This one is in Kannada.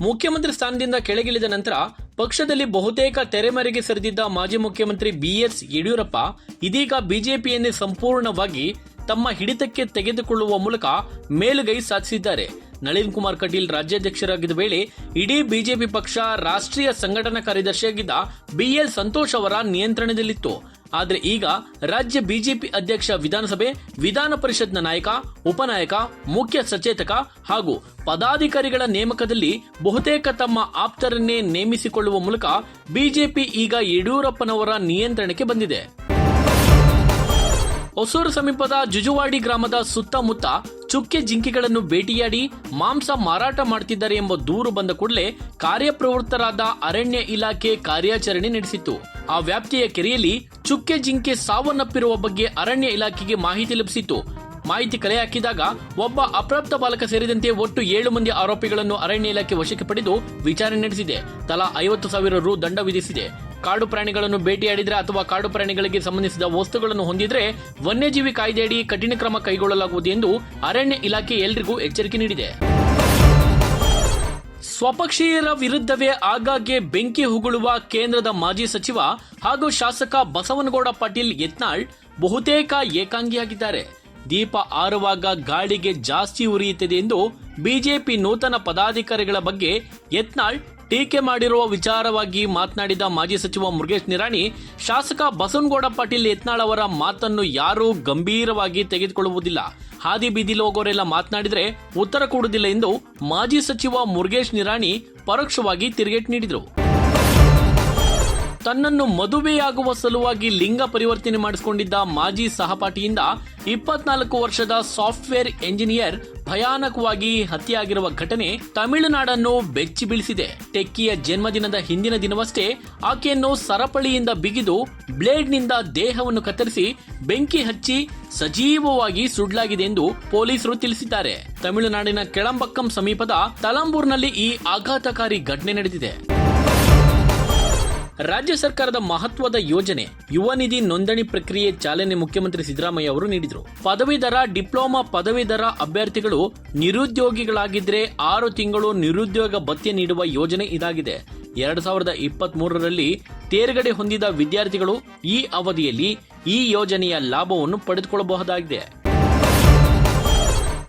ಮುಖ್ಯಮಂತ್ರಿ ಸ್ಥಾನದಿಂದ ಕೆಳಗಿಳಿದ ನಂತರ ಪಕ್ಷದಲ್ಲಿ ಬಹುತೇಕ ತೆರೆಮರೆಗೆ ಸರಿದಿದ್ದ ಮಾಜಿ ಮುಖ್ಯಮಂತ್ರಿ ಬಿಎಸ್ ಯಡಿಯೂರಪ್ಪ ಇದೀಗ ಬಿಜೆಪಿಯನ್ನೇ ಸಂಪೂರ್ಣವಾಗಿ ತಮ್ಮ ಹಿಡಿತಕ್ಕೆ ತೆಗೆದುಕೊಳ್ಳುವ ಮೂಲಕ ಮೇಲುಗೈ ಸಾಧಿಸಿದ್ದಾರೆ. ನಳಿನ್ ಕುಮಾರ್ ಕಟೀಲ್ ರಾಜ್ಯಾಧ್ಯಕ್ಷರಾಗಿದ್ದ ವೇಳೆ ಇಡೀ ಬಿಜೆಪಿ ಪಕ್ಷ ರಾಷ್ಟ್ರೀಯ ಸಂಘಟನಾ ಕಾರ್ಯದರ್ಶಿಯಾಗಿದ್ದ ಬಿಎಲ್ ಸಂತೋಷ್ ಅವರ ನಿಯಂತ್ರಣದಲ್ಲಿತ್ತು. ಆದರೆ ಈಗ ರಾಜ್ಯ ಬಿಜೆಪಿ ಅಧ್ಯಕ್ಷ ವಿಧಾನಸಭೆ, ವಿಧಾನ ಪರಿಷತ್ನ ನಾಯಕ, ಉಪನಾಯಕ, ಮುಖ್ಯ ಸಚೇತಕ ಹಾಗೂ ಪದಾಧಿಕಾರಿಗಳ ನೇಮಕದಲ್ಲಿ ಬಹುತೇಕ ತಮ್ಮ ಆಪ್ತರನ್ನೇ ನೇಮಿಸಿಕೊಳ್ಳುವ ಮೂಲಕ ಬಿಜೆಪಿ ಈಗ ಯಡಿಯೂರಪ್ಪನವರ ನಿಯಂತ್ರಣಕ್ಕೆ ಬಂದಿದೆ. ಹೊಸೂರು ಸಮೀಪದ ಜುಜುವಾಡಿ ಗ್ರಾಮದ ಸುತ್ತಮುತ್ತ ಚುಕ್ಕೆ ಜಿಂಕೆಗಳನ್ನು ಭೇಟಿಯಾಡಿ ಮಾಂಸ ಮಾರಾಟ ಮಾಡುತ್ತಿದ್ದಾರೆ ಎಂಬ ದೂರು ಬಂದ ಕೂಡಲೇ ಕಾರ್ಯಪ್ರವೃತ್ತರಾದ ಅರಣ್ಯ ಇಲಾಖೆ ಕಾರ್ಯಾಚರಣೆ ನಡೆಸಿತ್ತು. ಆ ವ್ಯಾಪ್ತಿಯ ಕೆರೆಯಲ್ಲಿ ಚುಕ್ಕೆ ಜಿಂಕೆ ಸಾವನ್ನಪ್ಪಿರುವ ಬಗ್ಗೆ ಅರಣ್ಯ ಇಲಾಖೆಗೆ ಮಾಹಿತಿ ಲಭಿಸಿತ್ತು. ಮಾಹಿತಿ ಕಲೆ ಹಾಕಿದಾಗ ಒಬ್ಬ ಅಪ್ರಾಪ್ತ ಬಾಲಕ ಸೇರಿದಂತೆ ಒಟ್ಟು ಏಳು ಮಂದಿ ಆರೋಪಿಗಳನ್ನು ಅರಣ್ಯ ಇಲಾಖೆ ವಶಕ್ಕೆ ಪಡೆದು ವಿಚಾರಣೆ ನಡೆಸಿದೆ. ತಲಾ ಐವತ್ತು ಸಾವಿರ ರು ದಂಡ ವಿಧಿಸಿದೆ. ಕಾಡು ಪ್ರಾಣಿಗಳನ್ನು ಭೇಟಿಯಾಡಿದ್ರೆ ಅಥವಾ ಕಾಡು ಪ್ರಾಣಿಗಳಿಗೆ ಸಂಬಂಧಿಸಿದ ವಸ್ತುಗಳನ್ನು ಹೊಂದಿದ್ರೆ ವನ್ಯಜೀವಿ ಕಾಯ್ದೆಯಡಿ ಕಠಿಣ ಕ್ರಮ ಕೈಗೊಳ್ಳಲಾಗುವುದು ಎಂದು ಅರಣ್ಯ ಇಲಾಖೆ ಎಲ್ರಿಗೂ ಎಚ್ಚರಿಕೆ ನೀಡಿದೆ. ಸ್ವಪಕ್ಷೀಯರ ವಿರುದ್ಧವೇ ಆಗಾಗ್ಗೆ ಬೆಂಕಿ ಹುಗುಳುವ ಕೇಂದ್ರದ ಮಾಜಿ ಸಚಿವ ಹಾಗೂ ಶಾಸಕ ಬಸವನಗೌಡ ಪಾಟೀಲ್ ಯತ್ನಾಳ್ ಬಹುತೇಕ ಏಕಾಂಗಿಯಾಗಿದ್ದಾರೆ. ದೀಪ ಆರುವಾಗ ಗಾಳಿಗೆ ಜಾಸ್ತಿ ಉರಿಯುತ್ತಿದೆ ಎಂದು ಬಿಜೆಪಿ ನೂತನ ಪದಾಧಿಕಾರಿಗಳ ಬಗ್ಗೆ ಯತ್ನಾಳ್ ಟೀಕೆ ಮಾಡಿರುವ ವಿಚಾರವಾಗಿ ಮಾತನಾಡಿದ ಮಾಜಿ ಸಚಿವ ಮುರುಗೇಶ್ ನಿರಾಣಿ, ಶಾಸಕ ಬಸವನಗೌಡ ಪಾಟೀಲ್ ಯತ್ನಾಳ್ ಅವರ ಮಾತನ್ನು ಯಾರೂ ಗಂಭೀರವಾಗಿ ತೆಗೆದುಕೊಳ್ಳುವುದಿಲ್ಲ. ಹಾದಿ ಬೀದಿಲಿ ಹೋಗೋರೆಲ್ಲ ಮಾತನಾಡಿದರೆ ಉತ್ತರ ಕೊಡುವುದಿಲ್ಲ ಎಂದು ಮಾಜಿ ಸಚಿವ ಮುರುಗೇಶ್ ನಿರಾಣಿ ಪರೋಕ್ಷವಾಗಿ ತಿರುಗೇಟು ನೀಡಿದರು. ತನ್ನನ್ನು ಮದುವೆಯಾಗುವ ಸಲುವಾಗಿ ಲಿಂಗ ಪರಿವರ್ತನೆ ಮಾಡಿಸಿಕೊಂಡಿದ್ದ ಮಾಜಿ ಸಹಪಾಠಿಯಿಂದ ಇಪ್ಪತ್ನಾಲ್ಕು ವರ್ಷದ ಸಾಫ್ಟ್ವೇರ್ ಎಂಜಿನಿಯರ್ ಭಯಾನಕವಾಗಿ ಹತ್ಯೆಯಾಗಿರುವ ಘಟನೆ ತಮಿಳುನಾಡನ್ನು ಬೆಚ್ಚಿ ಬೀಳಿಸಿದೆ. ಟೆಕ್ಕಿಯ ಜನ್ಮದಿನದ ಹಿಂದಿನ ದಿನವಷ್ಟೇ ಆಕೆಯನ್ನು ಸರಪಳಿಯಿಂದ ಬಿಗಿದು ಬ್ಲೇಡ್ನಿಂದ ದೇಹವನ್ನು ಕತ್ತರಿಸಿ ಬೆಂಕಿ ಹಚ್ಚಿ ಸಜೀವವಾಗಿ ಸುಡ್ಲಾಗಿದೆ ಎಂದು ಪೊಲೀಸರು ತಿಳಿಸಿದ್ದಾರೆ. ತಮಿಳುನಾಡಿನ ಕೆಳಂಬಕ್ಕಂ ಸಮೀಪದ ತಲಂಬೂರ್ನಲ್ಲಿ ಈ ಆಘಾತಕಾರಿ ಘಟನೆ ನಡೆದಿದೆ. ರಾಜ್ಯ ಸರ್ಕಾರದ ಮಹತ್ವದ ಯೋಜನೆ, ಯುವ ನಿಧಿ ನೋಂದಣಿ ಪ್ರಕ್ರಿಯೆ ಚಾಲನೆ ಮುಖ್ಯಮಂತ್ರಿ ಸಿದ್ದರಾಮಯ್ಯ ಅವರು ನೀಡಿದರು. ಪದವೀಧರ, ಡಿಪ್ಲೊಮಾ ಪದವೀಧರ ಅಭ್ಯರ್ಥಿಗಳು ನಿರುದ್ಯೋಗಿಗಳಾಗಿದ್ರೆ ಆರು ತಿಂಗಳು ನಿರುದ್ಯೋಗ ಭತ್ಯೆ ನೀಡುವ ಯೋಜನೆ ಇದಾಗಿದೆ. ಎರಡ್ ಸಾವಿರದ ಇಪ್ಪತ್ತ್ ಮೂರರಲ್ಲಿ ತೇರ್ಗಡೆ ಹೊಂದಿದ ವಿದ್ಯಾರ್ಥಿಗಳು ಈ ಅವಧಿಯಲ್ಲಿ ಈ ಯೋಜನೆಯ ಲಾಭವನ್ನು ಪಡೆದುಕೊಳ್ಳಬಹುದಾಗಿದೆ.